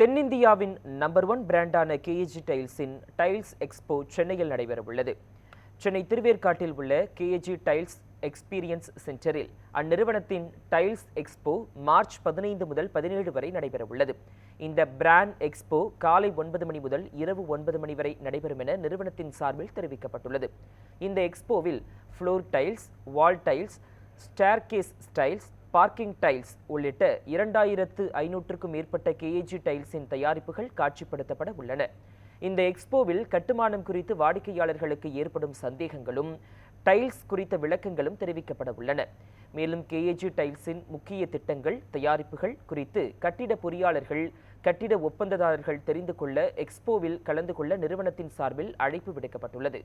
தென்னிந்தியாவின் number one பிராண்டான KAG டைல்ஸின் டைல்ஸ் எக்ஸ்போ சென்னையில் நடைபெறவுள்ளது. சென்னை திருவேற்காட்டில் உள்ள கேஏஜி டைல்ஸ் எக்ஸ்பீரியன்ஸ் சென்டரில் அந்நிறுவனத்தின் டைல்ஸ் எக்ஸ்போ மார்ச் பதினைந்து முதல் பதினேழு வரை நடைபெறவுள்ளது. இந்த பிராண்ட் எக்ஸ்போ காலை ஒன்பது மணி முதல் இரவு ஒன்பது மணி வரை நடைபெறும் என நிறுவனத்தின் சார்பில் தெரிவிக்கப்பட்டுள்ளது. இந்த எக்ஸ்போவில் floor tiles wall tiles staircase tiles parking tiles உள்ளிட்ட இரண்டாயிரத்து ஐநூற்றுக்கும் மேற்பட்ட கேஏஜி டைல்ஸின் தயாரிப்புகள் காட்சிப்படுத்தப்பட உள்ளன. இந்த எக்ஸ்போவில் கட்டுமானம் குறித்து வாடிக்கையாளர்களுக்கு ஏற்படும் சந்தேகங்களும் டைல்ஸ் குறித்த விளக்கங்களும் தெரிவிக்கப்பட உள்ளன. மேலும் கேஏஜி டைல்ஸின் முக்கிய திட்டங்கள் தயாரிப்புகள் குறித்து கட்டிட பொறியாளர்கள் கட்டிட ஒப்பந்ததாரர்கள் தெரிந்து கொள்ள எக்ஸ்போவில் கலந்து கொள்ள நிறுவனத்தின் சார்பில் அழைப்பு விடுக்கப்பட்டுள்ளது.